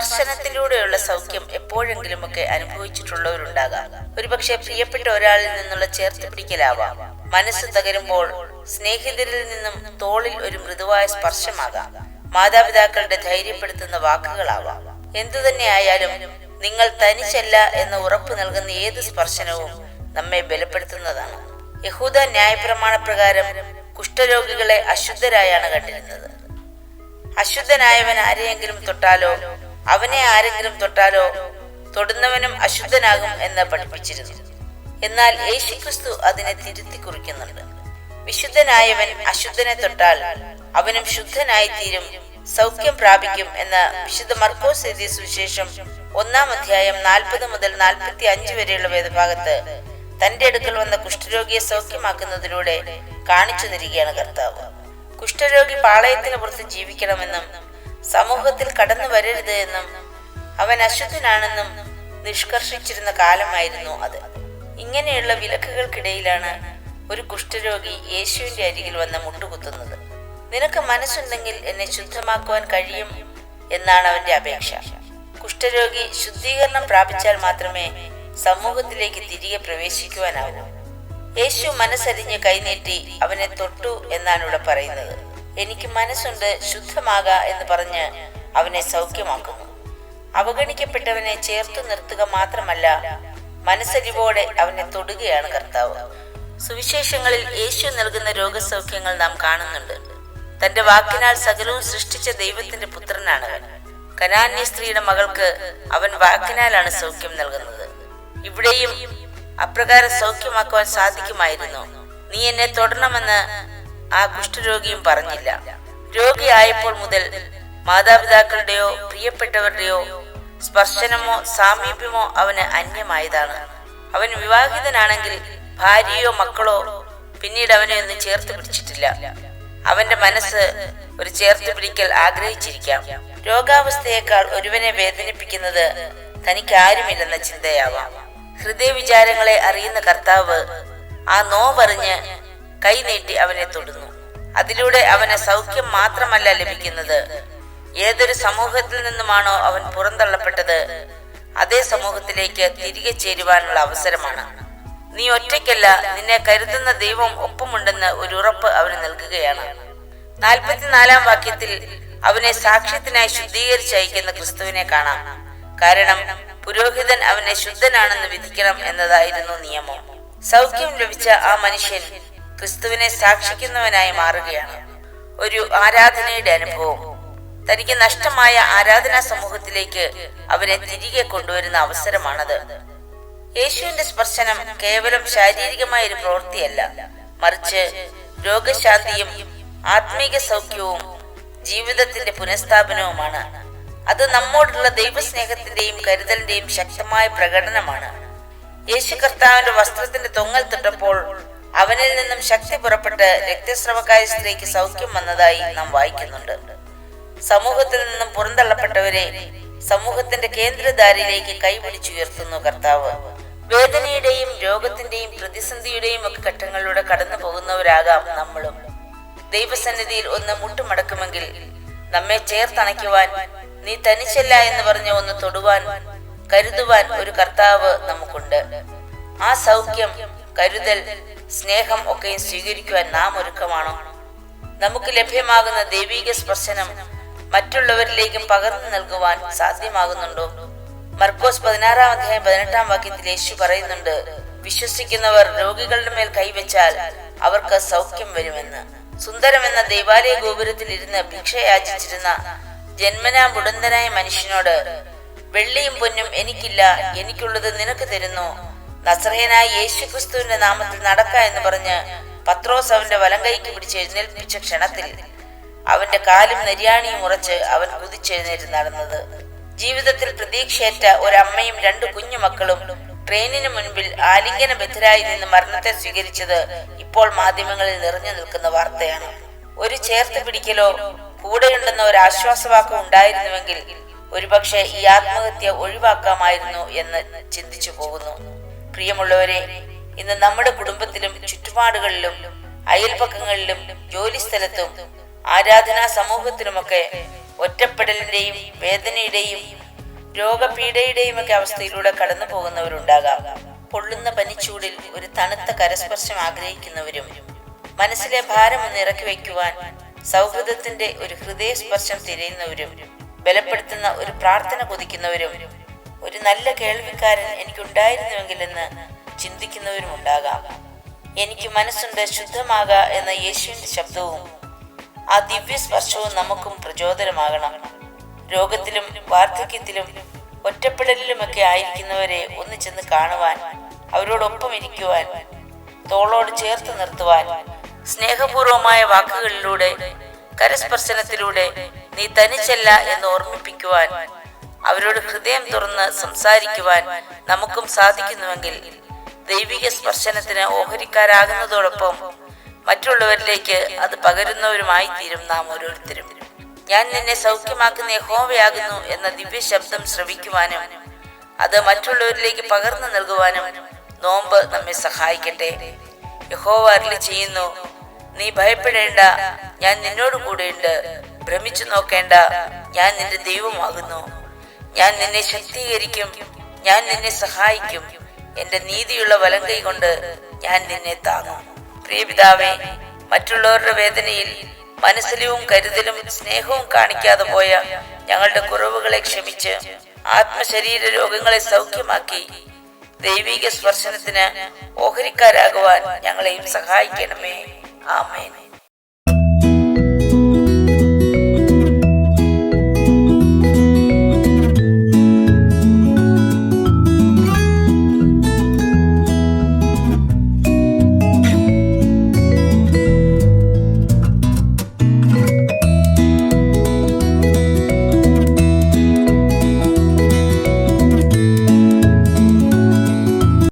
സ്പർശനത്തിലൂടെയുള്ള സൗഖ്യം എപ്പോഴെങ്കിലുമൊക്കെ അനുഭവിച്ചിട്ടുള്ളവരുണ്ടാകാം. ഒരുപക്ഷെ പ്രിയപ്പെട്ട ഒരാളിൽ നിന്നുള്ള ചേർത്ത് പിടിക്കലാവാം. മനസ്സ് തകരുമ്പോൾ സ്നേഹിതരിൽ നിന്നും തോളിൽ ഒരു മൃദുവായ സ്പർശമാകാം. മാതാപിതാക്കളുടെ ധൈര്യപ്പെടുത്തുന്ന വാക്കുകളാവാം. എന്തു തന്നെയായാലും നിങ്ങൾ തനിച്ചല്ല എന്ന് ഉറപ്പ് നൽകുന്ന ഏത് സ്പർശനവും നമ്മെ ബലപ്പെടുത്തുന്നതാണ്. യഹൂദ ന്യായപ്രമാണ പ്രകാരം കുഷ്ഠരോഗികളെ അശുദ്ധരായാണ് കണ്ടിരുന്നത്. അശുദ്ധനായവൻ ആരെയെങ്കിലും തൊട്ടാലോ അവനെ ആരെങ്കിലും തൊട്ടാലോ തൊടുന്നവനും അശുദ്ധനാകും എന്ന് പഠിപ്പിച്ചിരുന്നു. എന്നാൽ യേശുക്രിസ്തു അതിനെ തിരുത്തി കുറിക്കുന്നുണ്ട്. വിശുദ്ധനായവൻ അശുദ്ധനെ തൊട്ടാൽ അവനും ശുദ്ധനായി തീരും സൗഖ്യം പ്രാപിക്കും എന്ന് വിശുദ്ധ മർക്കോസ് എഴുതിയ സുവിശേഷം ഒന്നാം അധ്യായം നാൽപ്പത് മുതൽ നാൽപ്പത്തി അഞ്ച് വരെയുള്ള വേദഭാഗത്ത് തന്റെ അടുക്കൽ വന്ന കുഷ്ഠരോഗിയെ സൗഖ്യമാക്കുന്നതിലൂടെ കാണിച്ചു തരികയാണ് കർത്താവ്. കുഷ്ഠരോഗി പാളയത്തിന് പുറത്ത് ജീവിക്കണമെന്നും സമൂഹത്തിൽ കടന്നു വരരുത് എന്നും അവൻ അശുദ്ധനാണെന്നും നിഷ്കർഷിച്ചിരുന്ന കാലമായിരുന്നു അത്. ഇങ്ങനെയുള്ള വിലക്കുകൾക്കിടയിലാണ് ഒരു കുഷ്ഠരോഗി യേശുവിന്റെ അരികിൽ വന്ന് മുട്ടുകുത്തുന്നത്. നിനക്ക് മനസ്സുണ്ടെങ്കിൽ എന്നെ ശുദ്ധമാക്കുവാൻ കഴിയും എന്നാണ് അവന്റെ അപേക്ഷ. കുഷ്ഠരോഗി ശുദ്ധീകരണം പ്രാപിച്ചാൽ മാത്രമേ സമൂഹത്തിലേക്ക് തിരികെ പ്രവേശിക്കുവാനാവൂ. യേശു മനസ്സരിഞ്ഞ് കൈനീട്ടി അവനെ തൊട്ടു എന്നാണ് ഇവിടെ പറയുന്നത്. എനിക്ക് മനസ്സുണ്ട് ശുദ്ധമാക എന്ന് പറഞ്ഞ് അവനെ സൗഖ്യമാക്കുന്നു. അവഗണിക്കപ്പെട്ടവനെ ചേർത്തു നിർത്തുക മാത്രമല്ല മനസ്സരിവോടെ അവനെ തൊടുകയാണ് കർത്താവ്. സുവിശേഷങ്ങളിൽ യേശു നൽകുന്ന രോഗസൗഖ്യങ്ങൾ നാം കാണുന്നുണ്ട്. തന്റെ വാക്കിനാൽ സകലവും സൃഷ്ടിച്ച ദൈവത്തിന്റെ പുത്രനാണ് കനാന്യ സ്ത്രീയുടെ മകൾക്ക് അവൻ വാക്കിനാലാണ് സൗഖ്യം നൽകുന്നത്. ഇവിടെയും അപ്രകാരം സൗഖ്യമാക്കുവാൻ സാധിക്കുമായിരുന്നു. നീ എന്നെ തൊടണമെന്ന് ആ കുഷ്ഠരോഗിയും പറഞ്ഞില്ല. രോഗിയായപ്പോൾ മുതൽ മാതാപിതാക്കളുടെയോ പ്രിയപ്പെട്ടവരുടെയോ സ്പർശനമോ സാമീപ്യമോ അവന് അന്യമായതാണ്. അവൻ വിവാഹിതനാണെങ്കിൽ ഭാര്യയോ മക്കളോ പിന്നീട് അവനെ ഒന്നും ചേർത്ത് പിടിച്ചിട്ടില്ല. അവന്റെ മനസ്സ് ഒരു ചേർത്ത് പിടിക്കൽ ആഗ്രഹിച്ചിരിക്കാം. രോഗാവസ്ഥയേക്കാൾ ഒരുവനെ വേദനിപ്പിക്കുന്നത് തനിക്ക് ആരുമില്ലെന്ന ചിന്തയാവാം. ഹൃദയ വിചാരങ്ങളെ അറിയുന്ന കർത്താവ് ആ നോവറിഞ്ഞ് കൈനീട്ടി അവനെ തൊടുന്നു. അതിലൂടെ അവന് സൗഖ്യം മാത്രമല്ല ലഭിക്കുന്നത്. ഏതൊരു സമൂഹത്തിൽ നിന്നുമാണോ അവൻ പുറന്തള്ളപ്പെട്ടത് അതേ സമൂഹത്തിലേക്ക് തിരികെ ചേരുവാനുള്ള അവസരമാണ്. നീ ഒറ്റയ്ക്കല്ല നിന്നെ കരുതുന്ന ദൈവം ഒപ്പമുണ്ടെന്ന് ഒരു ഉറപ്പ് അവന് നൽകുകയാണ്. നാൽപ്പത്തിനാലാം വാക്യത്തിൽ അവനെ സാക്ഷ്യത്തിനായി ശുദ്ധീകരിച്ച് അയക്കുന്ന ക്രിസ്തുവിനെ കാണാം. കാരണം പുരോഹിതൻ അവനെ ശുദ്ധനാണെന്ന് വിധിക്കണം എന്നതായിരുന്നു നിയമം. സൗഖ്യം ലഭിച്ച ആ മനുഷ്യൻ ക്രിസ്തുവിനെ സാക്ഷിക്കുന്നവനായി മാറുകയാണ്. ഒരു ആരാധനയുടെ അനുഭവം. തനിക്ക് നഷ്ടമായ ആരാധനാ സമൂഹത്തിലേക്ക് അവരെ തിരികെ കൊണ്ടുവരുന്ന അവസരമാണത്. യേശുവിന്റെ സ്പർശനം കേവലം ശാരീരികമായ ഒരു പ്രവൃത്തിയല്ല. മറിച്ച് രോഗശാന്തിയും ആത്മീക സൗഖ്യവും ജീവിതത്തിന്റെ പുനഃസ്ഥാപനവുമാണ്. അത് നമ്മോടുള്ള ദൈവസ്നേഹത്തിന്റെയും കരുതലിന്റെയും ശക്തമായ പ്രകടനമാണ്. യേശു കർത്താവിന്റെ വസ്ത്രത്തിന്റെ തൊങ്ങൽ തൊട്ടപ്പോൾ അവനിൽ നിന്നും ശക്തി പുറപ്പെട്ട് രക്തസ്രവക്കാരി സ്ത്രീക്ക് സൗഖ്യം വന്നതായി നാം വായിക്കുന്നുണ്ട്. സമൂഹത്തിൽ നിന്നും പുറന്തള്ളപ്പെട്ടവരെ സമൂഹത്തിന്റെ കേന്ദ്രധാരയിലേക്ക് കൈപിടിച്ചുയർത്തുന്നു കർത്താവ്. വേദനയുടെയും രോഗത്തിന്റെയും പ്രതിസന്ധിയുടെയും ഒക്കെ ഘട്ടങ്ങളിലൂടെ കടന്നു പോകുന്നവരാകാം നമ്മളും. ദൈവസന്നിധിയിൽ ഒന്ന് മുട്ടുമടക്കുമെങ്കിൽ നമ്മെ ചേർത്തണയ്ക്കുവാൻ നീ തനിച്ചല്ല എന്ന് പറഞ്ഞ ഒന്ന് തൊടുവാൻ കരുതുവാൻ ഒരു കർത്താവ് നമുക്കുണ്ട്. ആ സൗഖ്യം കരുതൽ സ്നേഹം ഒക്കെയും സ്വീകരിക്കുവാൻ നാം ഒരുക്കമാണോ? നമുക്ക് ലഭ്യമാകുന്ന ദൈവിക സ്പർശനം മറ്റുള്ളവരിലേക്കും പകർന്നു നൽകുവാൻ സാധ്യമാകുന്നുണ്ടോ? മർക്കോസ് പതിനാറാം അധ്യായം പതിനെട്ടാം വാക്യത്തിൽ യേശു പറയുന്നുണ്ട് വിശ്വസിക്കുന്നവർ രോഗികളുടെ മേൽ കൈവച്ചാൽ അവർക്ക് സൗഖ്യം വരുമെന്ന്. സുന്ദരമെന്ന ദൈവാലയ ഗോപുരത്തിൽ ഇരുന്ന് ഭിക്ഷയാചിച്ചിരുന്ന ജന്മനാ മുടന്തനായ മനുഷ്യനോട് വെള്ളിയും പൊന്നും എനിക്കില്ല എനിക്കുള്ളത് നിനക്ക് തരുന്നു നസ്രയനായ യേശു ക്രിസ്തുവിന്റെ നാമത്തിൽ നടക്ക എന്ന് പറഞ്ഞ് പത്രോസ് അവന്റെ വലം കൈക്ക് പിടിച്ച് എഴുന്നേൽപ്പിച്ച ക്ഷണത്തിൽ അവന്റെ കാലും നെര്യാണിയും ഉറച്ച് അവൻ കുതിച്ചെഴുന്നേറ്റ് നടന്നത്. ജീവിതത്തിൽ പ്രതീക്ഷയേറ്റ ഒരമ്മയും രണ്ടു കുഞ്ഞുമക്കളും ട്രെയിനിന് മുൻപിൽ ആലിംഗന ബദ്ധരായി നിന്ന് മരണത്തെ സ്വീകരിച്ചത് ഇപ്പോൾ മാധ്യമങ്ങളിൽ നിറഞ്ഞു നിൽക്കുന്ന വാർത്തയാണ്. ഒരു ചേർത്ത് പിടിക്കലോ കൂടെയുണ്ടെന്ന ഒരു ആശ്വാസവാക്കം ഉണ്ടായിരുന്നുവെങ്കിൽ ഒരുപക്ഷെ ഈ ആത്മഹത്യ ഒഴിവാക്കാമായിരുന്നു എന്ന് ചിന്തിച്ചു പോകുന്നു. പ്രിയമുള്ളവരെ ഇന്ന് നമ്മുടെ കുടുംബത്തിലും ചുറ്റുപാടുകളിലും അയൽപക്കങ്ങളിലും ജോലിസ്ഥലത്തും ആരാധനാ സമൂഹത്തിലുമൊക്കെ ഒറ്റപ്പെടലിന്റെയും വേദനയുടെയും രോഗപീഠയുടെയും ഒക്കെ അവസ്ഥയിലൂടെ കടന്നു പോകുന്നവരുണ്ടാകാം പൊള്ളുന്ന പനിച്ചൂടിൽ ഒരു തണുത്ത കരസ്പർശം ആഗ്രഹിക്കുന്നവരും മനസ്സിലെ ഭാരം ഒന്ന് ഇറക്കി വയ്ക്കുവാൻ സൗഹൃദത്തിന്റെ ഒരു ഹൃദയസ്പർശം തിരയുന്നവരും ബലപ്പെടുത്തുന്ന ഒരു പ്രാർത്ഥന കൊതിക്കുന്നവരും ഒരു നല്ല കേൾവിക്കാരൻ എനിക്കുണ്ടായിരുന്നുവെങ്കിലെന്ന് ചിന്തിക്കുന്നവരുമുണ്ടാകാം. എനിക്ക് മനസ്സുണ്ട് ശുദ്ധമാക എന്ന യേശുവിന്റെ ശബ്ദവും ആ ദിവ്യ സ്പർശവും നമുക്കും പ്രചോദനമാകണം. രോഗത്തിലും വാർദ്ധക്യത്തിലും ഒറ്റപ്പെടലിലുമൊക്കെ ആയിരിക്കുന്നവരെ ഒന്ന് ചെന്ന് കാണുവാൻ അവരോടൊപ്പം ഇരിക്കുവാൻ തോളോട് ചേർത്ത് നിർത്തുവാൻ സ്നേഹപൂർവമായ വാക്കുകളിലൂടെ കരസ്പർശനത്തിലൂടെ നീ തനിച്ചല്ല എന്ന് ഓർമ്മിപ്പിക്കുവാൻ അവരോട് ഹൃദയം തുറന്ന് സംസാരിക്കുവാൻ നമുക്കും സാധിക്കുന്നുവെങ്കിൽ ദൈവിക സ്പർശനത്തിന് ഓഹരിക്കാരാകുന്നതോടൊപ്പം മറ്റുള്ളവരിലേക്ക് അത് പകരുന്നവരുമായി തീരും നാം ഓരോരുത്തരും. ഞാൻ നിന്നെ സൗഖ്യമാക്കുന്ന യഹോവയാകുന്നു എന്ന ദിവ്യ ശബ്ദം ശ്രവിക്കുവാനും അത് മറ്റുള്ളവരിലേക്ക് പകർന്നു നൽകുവാനും നോമ്പ് നമ്മെ സഹായിക്കട്ടെ. യഹോവ അരളി ചെയ്യുന്നു നീ ഭയപ്പെടേണ്ട ഞാൻ നിന്നോട് കൂടെയുണ്ട്. ഭ്രമിച്ചു നോക്കേണ്ട ഞാൻ നിന്റെ ദൈവമാകുന്നു. ഞാൻ നിന്നെ ശക്തീകരിക്കും ഞാൻ നിന്നെ സഹായിക്കും. എന്റെ നീതിയുള്ള വലം കൈ കൊണ്ട് ഞാൻ നിന്നെ താങ്ങും. പ്രിയപിതാവേ മറ്റുള്ളവരുടെ വേദനയിൽ മനസ്സിലും കരുതലും സ്നേഹവും കാണിക്കാതെ പോയ ഞങ്ങളുടെ കുറവുകളെ ക്ഷമിച്ച് ആത്മശരീര രോഗങ്ങളെ സൗഖ്യമാക്കി ദൈവിക സ്പർശനത്തിന് ഓഹരിക്കാരാകുവാൻ ഞങ്ങളെയും സഹായിക്കണമേ. ആമേൻ.